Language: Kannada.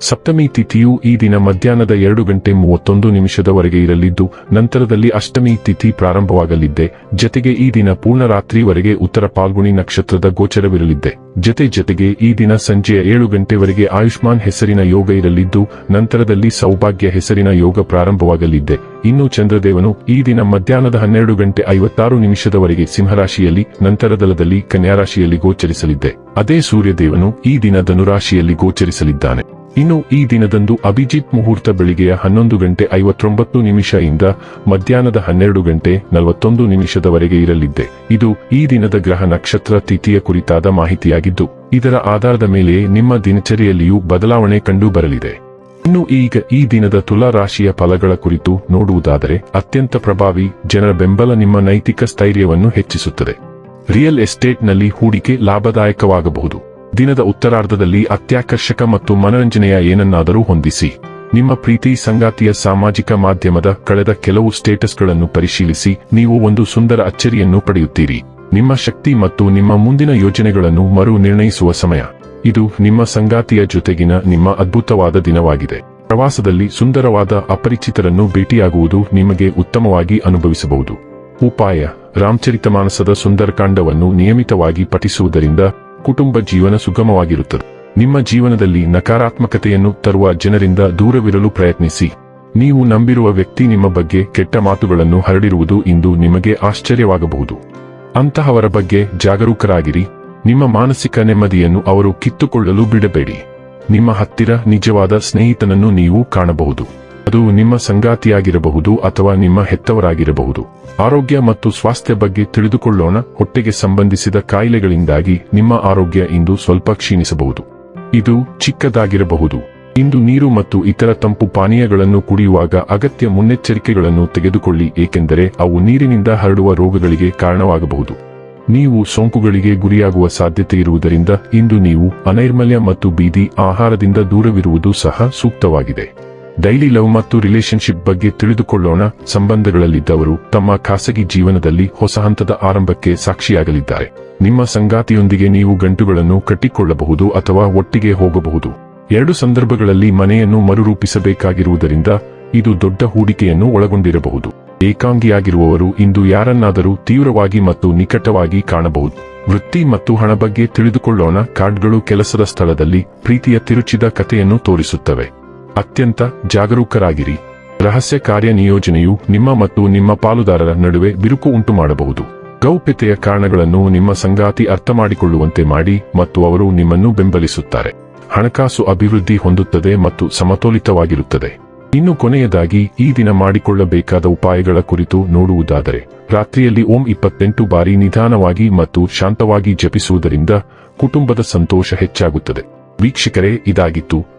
ಸಪ್ತಮಿ ತಿಥಿಯು ಈ ದಿನ ಮಧ್ಯಾಹ್ನದ ಎರಡು ಗಂಟೆ ಮೂವತ್ತೊಂದು ನಿಮಿಷದವರೆಗೆ ಇರಲಿದ್ದು, ನಂತರದಲ್ಲಿ ಅಷ್ಟಮಿ ತಿಥಿ ಪ್ರಾರಂಭವಾಗಲಿದ್ದೆ. ಜತೆಗೆ ಈ ದಿನ ಪೂರ್ಣ ರಾತ್ರಿವರೆಗೆ ಉತ್ತರ ಪಾಲ್ಗುಣಿ ನಕ್ಷತ್ರದ ಗೋಚರವಿರಲಿದ್ದೆ. ಜತೆ ಜತೆಗೆ ಈ ದಿನ ಸಂಜೆಯ ಏಳು ಗಂಟೆವರೆಗೆ ಆಯುಷ್ಮಾನ್ ಹೆಸರಿನ ಯೋಗ ಇರಲಿದ್ದು, ನಂತರದಲ್ಲಿ ಸೌಭಾಗ್ಯ ಹೆಸರಿನ ಯೋಗ ಪ್ರಾರಂಭವಾಗಲಿದ್ದೆ. ಇನ್ನು ಚಂದ್ರದೇವನು ಈ ದಿನ ಮಧ್ಯಾಹ್ನದ ಹನ್ನೆರಡು ಗಂಟೆ ಐವತ್ತಾರು ನಿಮಿಷದವರೆಗೆ ಸಿಂಹರಾಶಿಯಲ್ಲಿ ನಂತರದಲದಲ್ಲಿ ಕನ್ಯಾರಾಶಿಯಲ್ಲಿ ಗೋಚರಿಸಲಿದ್ದೆ. ಅದೇ ಸೂರ್ಯದೇವನು ಈ ದಿನ ಧನುರಾಶಿಯಲ್ಲಿ ಗೋಚರಿಸಲಿದ್ದಾನೆ. ಇನ್ನು ಈ ದಿನದಂದು ಅಭಿಜಿತ್ ಮುಹೂರ್ತ ಬೆಳಿಗ್ಗೆಯ ಹನ್ನೊಂದು ಗಂಟೆ ಐವತ್ತೊಂಬತ್ತು ನಿಮಿಷ ಇಂದ ಮಧ್ಯಾಹ್ನದ ಹನ್ನೆರಡು ಗಂಟೆ ನಲವತ್ತೊಂದು ನಿಮಿಷದವರೆಗೆ ಇರಲಿದ್ದೆ. ಇದು ಈ ದಿನದ ಗ್ರಹ ನಕ್ಷತ್ರ ತಿಥಿಯ ಕುರಿತಾದ ಮಾಹಿತಿಯಾಗಿದ್ದು, ಇದರ ಆಧಾರದ ಮೇಲೆ ನಿಮ್ಮ ದಿನಚರಿಯಲ್ಲಿಯೂ ಬದಲಾವಣೆ ಕಂಡು ಬರಲಿದೆ ಇನ್ನು ಈಗ ಈ ದಿನದ ತುಲಾ ರಾಶಿಯ ಫಲಗಳ ಕುರಿತು ನೋಡುವುದಾದರೆ, ಅತ್ಯಂತ ಪ್ರಭಾವಿ ಜನರ ಬೆಂಬಲ ನಿಮ್ಮ ನೈತಿಕ ಸ್ಥೈರ್ಯವನ್ನು ಹೆಚ್ಚಿಸುತ್ತದೆ. ರಿಯಲ್ ಎಸ್ಟೇಟ್ನಲ್ಲಿ ಹೂಡಿಕೆ ಲಾಭದಾಯಕವಾಗಬಹುದು. ದಿನದ ಉತ್ತರಾರ್ಧದಲ್ಲಿ ಅತ್ಯಾಕರ್ಷಕ ಮತ್ತು ಮನರಂಜನೆಯ ಏನನ್ನಾದರೂ ಹೊಂದಿಸಿ. ನಿಮ್ಮ ಪ್ರೀತಿ ಸಂಗಾತಿಯ ಸಾಮಾಜಿಕ ಮಾಧ್ಯಮದ ಕಳೆದ ಕೆಲವು ಸ್ಟೇಟಸ್ಗಳನ್ನು ಪರಿಶೀಲಿಸಿ, ನೀವು ಒಂದು ಸುಂದರ ಅಚ್ಚರಿಯನ್ನು ಪಡೆಯುತ್ತೀರಿ. ನಿಮ್ಮ ಶಕ್ತಿ ಮತ್ತು ನಿಮ್ಮ ಮುಂದಿನ ಯೋಜನೆಗಳನ್ನು ಮರು ನಿರ್ಣಯಿಸುವ ಸಮಯ. ಇದು ನಿಮ್ಮ ಸಂಗಾತಿಯ ಜೊತೆಗಿನ ನಿಮ್ಮ ಅದ್ಭುತವಾದ ದಿನವಾಗಿದೆ. ಪ್ರವಾಸದಲ್ಲಿ ಸುಂದರವಾದ ಅಪರಿಚಿತರನ್ನು ಭೇಟಿಯಾಗುವುದು ನಿಮಗೆ ಉತ್ತಮವಾಗಿ ಅನುಭವಿಸಬಹುದು. ಉಪಾಯ, ರಾಮಚರಿತಮಾನಸದ ಸುಂದರಕಾಂಡವನ್ನು ನಿಯಮಿತವಾಗಿ ಪಠಿಸುವುದರಿಂದ ಕುಟುಂಬ ಜೀವನ ಸುಗಮವಾಗಿರುತ್ತದೆ. ನಿಮ್ಮ ಜೀವನದಲ್ಲಿ ನಕಾರಾತ್ಮಕತೆಯನ್ನು ತರುವ ಜನರಿಂದ ದೂರವಿರಲು ಪ್ರಯತ್ನಿಸಿ. ನೀವು ನಂಬಿರುವ ವ್ಯಕ್ತಿ ನಿಮ್ಮ ಬಗ್ಗೆ ಕೆಟ್ಟ ಮಾತುಗಳನ್ನು ಹರಡಿರುವುದು ಇಂದು ನಿಮಗೆ ಆಶ್ಚರ್ಯವಾಗಬಹುದು. ಅಂತಹವರ ಬಗ್ಗೆ ಜಾಗರೂಕರಾಗಿರಿ. ನಿಮ್ಮ ಮಾನಸಿಕ ನೆಮ್ಮದಿಯನ್ನು ಅವರು ಕಿತ್ತುಕೊಳ್ಳಲು ಬಿಡಬೇಡಿ. ನಿಮ್ಮ ಹತ್ತಿರ ನಿಜವಾದ ಸ್ನೇಹಿತನನ್ನು ನೀವು ಕಾಣಬಹುದು. ಅದು ನಿಮ್ಮ ಸಂಗಾತಿಯಾಗಿರಬಹುದು ಅಥವಾ ನಿಮ್ಮ ಹೆತ್ತವರಾಗಿರಬಹುದು. ಆರೋಗ್ಯ ಮತ್ತು ಸ್ವಾಸ್ಥ್ಯ ಬಗ್ಗೆ ತಿಳಿದುಕೊಳ್ಳೋಣ, ಹೊಟ್ಟೆಗೆ ಸಂಬಂಧಿಸಿದ ಕಾಯಿಲೆಗಳಿಂದಾಗಿ ನಿಮ್ಮ ಆರೋಗ್ಯ ಇಂದು ಸ್ವಲ್ಪ ಕ್ಷೀಣಿಸಬಹುದು. ಇದು ಚಿಕ್ಕದಾಗಿರಬಹುದು. ಇಂದು ನೀರು ಮತ್ತು ಇತರ ತಂಪು ಪಾನೀಯಗಳನ್ನು ಕುಡಿಯುವಾಗ ಅಗತ್ಯ ಮುನ್ನೆಚ್ಚರಿಕೆಗಳನ್ನು ತೆಗೆದುಕೊಳ್ಳಿ, ಏಕೆಂದರೆ ಅವು ನೀರಿನಿಂದ ಹರಡುವ ರೋಗಗಳಿಗೆ ಕಾರಣವಾಗಬಹುದು. ನೀವು ಸೋಂಕುಗಳಿಗೆ ಗುರಿಯಾಗುವ ಸಾಧ್ಯತೆ ಇರುವುದರಿಂದ ಇಂದು ನೀವು ಅನೈರ್ಮಲ್ಯ ಮತ್ತು ಬೀದಿ ಆಹಾರದಿಂದ ದೂರವಿರುವುದು ಸಹ ಸೂಕ್ತವಾಗಿದೆ. ಡೈಲಿ ಲವ್ ಮತ್ತು ರಿಲೇಶನ್ಶಿಪ್ ಬಗ್ಗೆ ತಿಳಿದುಕೊಳ್ಳೋಣ. ಸಂಬಂಧಗಳಲ್ಲಿದ್ದವರು ತಮ್ಮ ಖಾಸಗಿ ಜೀವನದಲ್ಲಿ ಹೊಸ ಹಂತದ ಆರಂಭಕ್ಕೆ ಸಾಕ್ಷಿಯಾಗಲಿದ್ದಾರೆ. ನಿಮ್ಮ ಸಂಗಾತಿಯೊಂದಿಗೆ ನೀವು ಗಂಟುಗಳನ್ನು ಕಟ್ಟಿಕೊಳ್ಳಬಹುದು ಅಥವಾ ಒಟ್ಟಿಗೆ ಹೋಗಬಹುದು. ಎರಡು ಸಂದರ್ಭಗಳಲ್ಲಿ ಮನೆಯನ್ನು ಮರುರೂಪಿಸಬೇಕಾಗಿರುವುದರಿಂದ ಇದು ದೊಡ್ಡ ಹೂಡಿಕೆಯನ್ನು ಒಳಗೊಂಡಿರಬಹುದು. ಏಕಾಂಗಿಯಾಗಿರುವವರು ಇಂದು ಯಾರನ್ನಾದರೂ ತೀವ್ರವಾಗಿ ಮತ್ತು ನಿಕಟವಾಗಿ ಕಾಣಬಹುದು. ವೃತ್ತಿ ಮತ್ತು ಹಣ ಬಗ್ಗೆ ತಿಳಿದುಕೊಳ್ಳೋಣ. ಕಾರ್ಡ್ಗಳು ಕೆಲಸದ ಸ್ಥಳದಲ್ಲಿ ಪ್ರೀತಿಯ ತಿರುಚಿದ ಕಥೆಯನ್ನು ತೋರಿಸುತ್ತವೆ. ಅತ್ಯಂತ ಜಾಗರೂಕರಾಗಿರಿ. ರಹಸ್ಯ ಕಾರ್ಯ ನಿಯೋಜನೆಯು ನಿಮ್ಮ ಮತ್ತು ನಿಮ್ಮ ಪಾಲುದಾರರ ನಡುವೆ ಬಿರುಕು ಉಂಟು ಮಾಡಬಹುದು ಗೌಪ್ಯತೆಯ ಕಾರಣಗಳನ್ನು ನಿಮ್ಮ ಸಂಗಾತಿ ಅರ್ಥ ಮಾಡಿಕೊಳ್ಳುವಂತೆ ಮಾಡಿ ಮತ್ತು ಅವರು ನಿಮ್ಮನ್ನು ಬೆಂಬಲಿಸುತ್ತಾರೆ. ಹಣಕಾಸು ಅಭಿವೃದ್ಧಿ ಹೊಂದುತ್ತದೆ ಮತ್ತು ಸಮತೋಲಿತವಾಗಿರುತ್ತದೆ. ಇನ್ನು ಕೊನೆಯದಾಗಿ, ಈ ದಿನ ಮಾಡಿಕೊಳ್ಳಬೇಕಾದ ಉಪಾಯಗಳ ಕುರಿತು ನೋಡುವುದಾದರೆ, ರಾತ್ರಿಯಲ್ಲಿ ಓಂ ಇಪ್ಪತ್ತೆಂಟು ಬಾರಿ ನಿಧಾನವಾಗಿ ಮತ್ತು ಶಾಂತವಾಗಿ ಜಪಿಸುವುದರಿಂದ ಕುಟುಂಬದ ಸಂತೋಷ ಹೆಚ್ಚಾಗುತ್ತದೆ. ವೀಕ್ಷಕರೇ, ಇದಾಗಿತ್ತು